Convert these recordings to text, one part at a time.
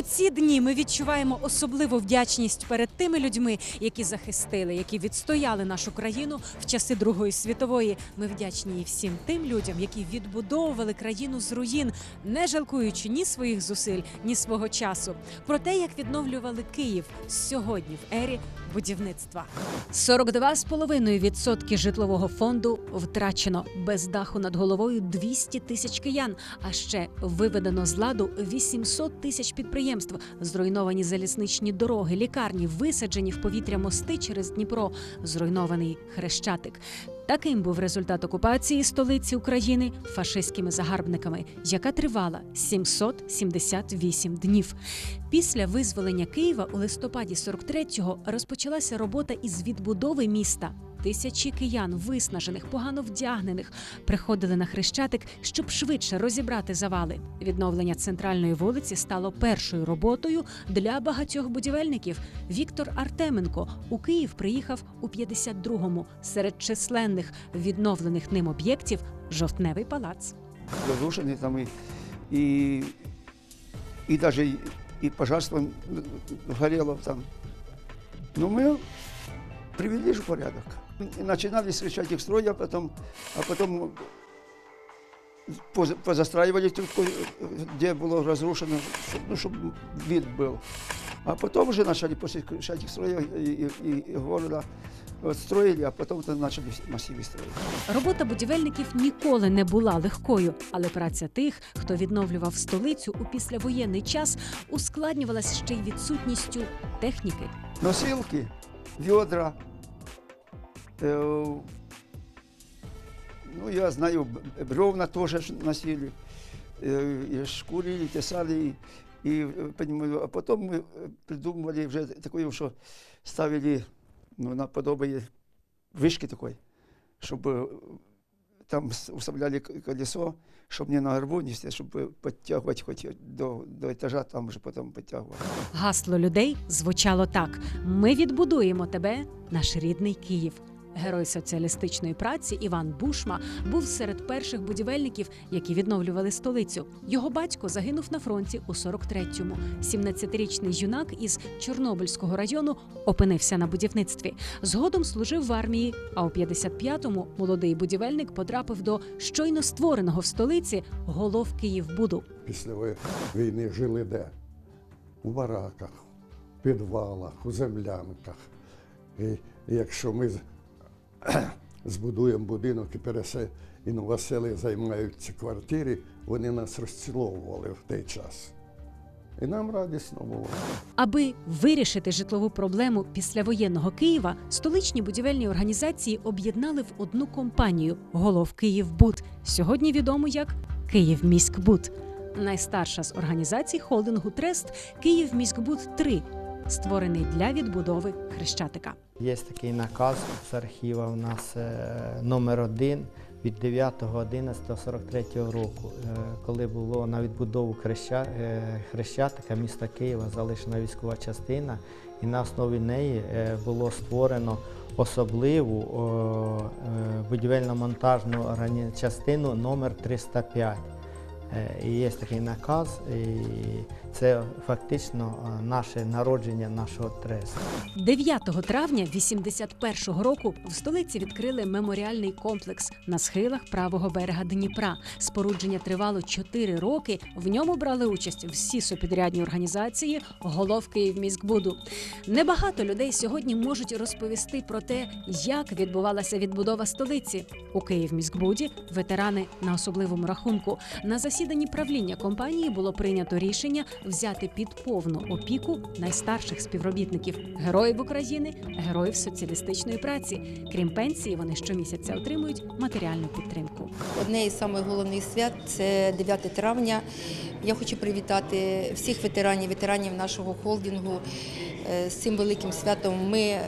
У ці дні ми відчуваємо особливу вдячність перед тими людьми, які захистили, які відстояли нашу країну в часи Другої світової. Ми вдячні і всім тим людям, які відбудовували країну з руїн, не жалкуючи ні своїх зусиль, ні свого часу. Про те, як відновлювали Київ сьогодні в ері будівництва. 42,5% житлового фонду втрачено без даху над головою 200 тисяч киян. А ще виведено з ладу 800 тисяч підприємств, зруйновані залізничні дороги, лікарні, висаджені в повітря мости через Дніпро, зруйнований хрещатик. Таким був результат окупації столиці України фашистськими загарбниками, яка тривала 778 днів. Після визволення Києва у листопаді 43-го розпочалася робота із відбудови міста. Тисячі киян, виснажених, погано вдягнених, приходили на хрещатик, щоб швидше розібрати завали. Відновлення центральної вулиці стало першою роботою для багатьох будівельників. Віктор Артеменко у Київ приїхав у 52-му. Серед численних відновлених ним об'єктів жовтневий палац. разрушены там и, и, и даже и, и пожарство горело там. Но мы привели в порядок. И начинали встречать их строй, а потом, а потом поз- позастраивали тут, где было разрушено, чтоб- ну, чтобы вид был. А потом уже начали после этих строя и, и, и города вот, строили, а потом -то начали массивы строить. Робота будівельників ніколи не була легкою, але праця тих, хто відновлював столицю у післявоєнний час, ускладнювалась ще й відсутністю техніки. носилки, ведра. Э, ну, я знаю, б- бревна тоже ж носили, э, и шкурили, тесали, и, и, э, понимаю, а потом мы э, придумывали уже такое, что ставили ну, наподобие вышки такой, чтобы там с- уставляли к- колесо, чтобы не на горбу нести, чтобы подтягивать хоть до, до этажа, там уже потом подтягивать. Гасло людей звучало так: ми відбудуємо тебе, наш рідний Київ. Герой соціалістичної праці Іван Бушма був серед перших будівельників, які відновлювали столицю. Його батько загинув на фронті у 43-му. 17-річний юнак із Чорнобильського району опинився на будівництві. Згодом служив в армії. А у 55-му молодий будівельник потрапив до щойно створеного в столиці голов Київбуду. після війни жили де? У бараках, підвалах, у землянках. І якщо ми збудуємо будинок і пересе і новосели займають ці квартири, вони нас розціловували в той час. І нам радісно було. Аби вирішити житлову проблему післявоєнного Києва, столичні будівельні організації об'єднали в одну компанію голов Київбуд. Сьогодні відомо як Київміськбуд. Найстарша з організацій холдингу Трест Київміськбуд 3 створений для відбудови Хрещатика. Є такий наказ з архіва у нас е, номер один від 9.11.43 року, е, коли було на відбудову Хреща, е, Хрещатика міста Києва залишена військова частина, і на основі неї було створено особливу будівельно-монтажну частину номер 305. Е, І є такий наказ, і це фактично е, наше народження нашого тресту. 9 травня 81-го року в столиці відкрили меморіальний комплекс на схилах правого берега Дніпра. Спорудження тривало 4 роки. В ньому брали участь всі супідрядні організації, голов Київміськбуду. Небагато людей сьогодні можуть розповісти про те, як відбувалася відбудова столиці. У Київміськбуді ветерани на особливому рахунку. На засіданні правління компанії було прийнято рішення взяти під повну опіку найстарших співробітників героїв України, героїв соціалістичної праці. Крім пенсії, вони щомісяця отримують матеріальну підтримку. Одне із самих головних свят це 9 травня. Я хочу привітати всіх ветеранів, ветеранів нашого холдингу е, з цим великим святом. Ми е,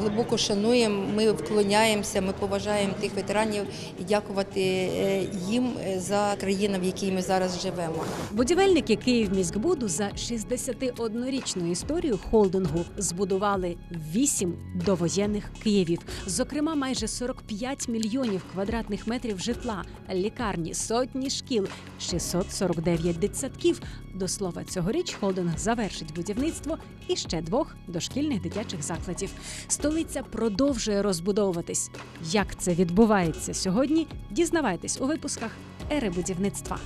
глибоко шануємо, ми вклоняємося, ми поважаємо тих ветеранів і дякувати е, їм за країну, в якій ми зараз живемо. Будівельники Київміськбуду за 61-річну історію холдингу збудували вісім довоєнних Києвів. Зокрема, майже 45 мільйонів квадратних метрів житла, лікарні, сотні шкіл, 649 дитсадків. До слова, цьогоріч холдинг завершить будівництво і ще двох дошкільних дитячих закладів. Столиця продовжує розбудовуватись. Як це відбувається сьогодні? Дізнавайтесь у випусках ери будівництва.